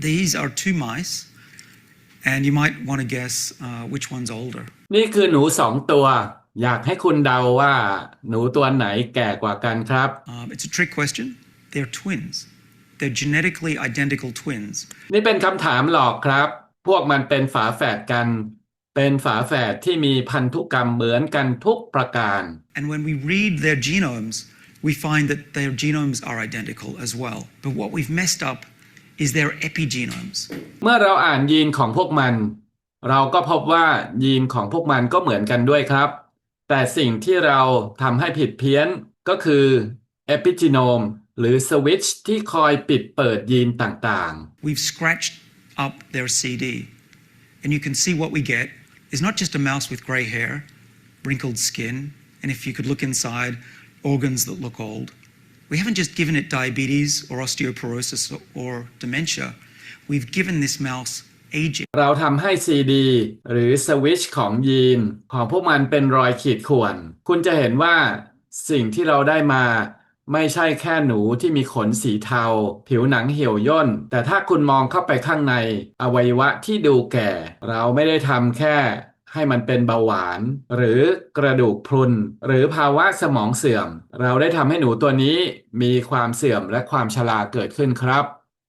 These are two mice, and you might want to guess uh, which one's older. นี่คือหนูสองตัว อยากให้คุณเดาว่าหนูตัวไหนแก่กว่ากันครับ Um, it's a trick question. They're twins. They're genetically identical twins. นี่เป็นคำถามหลอกครับ พวกมันเป็นฝาแฝดกัน เป็นฝาแฝดที่มีพันธุกรรมเหมือนกันทุกประการ And when we read their genomes, we find that their genomes are identical as well. But what we've messed up is their epigenomes. เมื่อเราอ่านยีนของพวกมัน เราก็พบว่ายีนของพวกมันก็เหมือนกันด้วยครับ แต่สิ่งที่เราทำให้ผิดเพี้ยนก็คือเอพิจีโนมหรือสวิตช์ที่คอยปิดเปิดยีนต่าง We've scratched up their CD. And you can see what we get is not just a mouse with grey hair, wrinkled skin, and if you could look inside, organs that look old. We haven't just given it diabetes or osteoporosis or, dementia. We've given this mouse aging. เราทำให้ CD หรือสวิชของยีน ของพวกมันเป็นรอยขีดข่วน คุณจะเห็นว่าสิ่งที่เราได้มาไม่ใช่แค่หนูที่มีขนสีเทา ผิวหนังเหี่ยวย่น แต่ถ้าคุณมองเข้าไปข้างใน อวัยวะที่ดูแก่ เราไม่ได้ทำแค่ ให้มันเป็นเบาหวาน หรือกระดูกพรุน หรือภาวะสมองเสื่อม เราได้ทำให้หนูตัวนี้มีความเสื่อมและความชราเกิดขึ้นครับ